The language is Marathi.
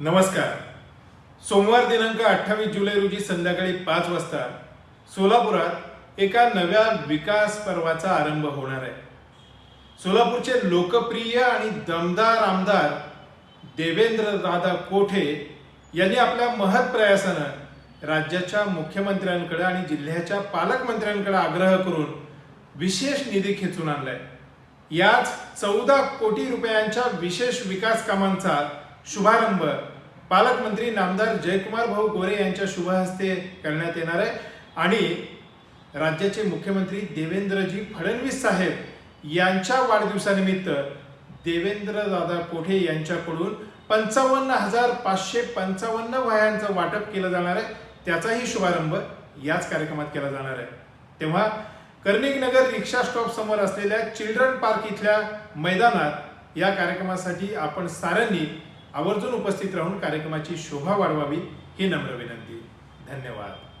नमस्कार. सोमवार दिनांक अठ्ठावीस जुलै रोजी संध्याकाळी पाच वाजता सोलापुरात एका नव्या विकास पर्वाचा आरंभ होणार आहे. सोलापूरचे लोकप्रिय आणि दमदार आमदार देवेंद्र दादा कोठे यांनी आपल्या महत् प्रयासानं राज्याच्या मुख्यमंत्र्यांकडे आणि जिल्ह्याच्या पालकमंत्र्यांकडे आग्रह करून विशेष निधी खेचून आणलाय. याच चौदा कोटी रुपयांच्या विशेष विकास कामांचा शुभारंभ. पालकमंत्री नामदार जयकुमार भाऊ गोरे यांच्या शुभ हस्ते करण्यात येणार आहे. आणि राज्याचे मुख्यमंत्री देवेंद्रजी फडणवीस साहेब यांच्या वाढदिवसानिमित्त देवेंद्र दादा कोठे यांच्याकडून पंचावन्न हजार पाचशे पंचावन्न वह्यांचं वाटप केलं जाणार आहे. त्याचाही शुभारंभ याच कार्यक्रमात केला जाणार आहे. तेव्हा कर्णिकनगर रिक्षा स्टॉप समोर असलेल्या चिल्ड्रन पार्क इथल्या मैदानात या कार्यक्रमासाठी आपण साऱ्यांनी आवर्जून उपस्थित राहून कार्यक्रमाची शोभा वाढवावी ही नम्र विनंती. धन्यवाद.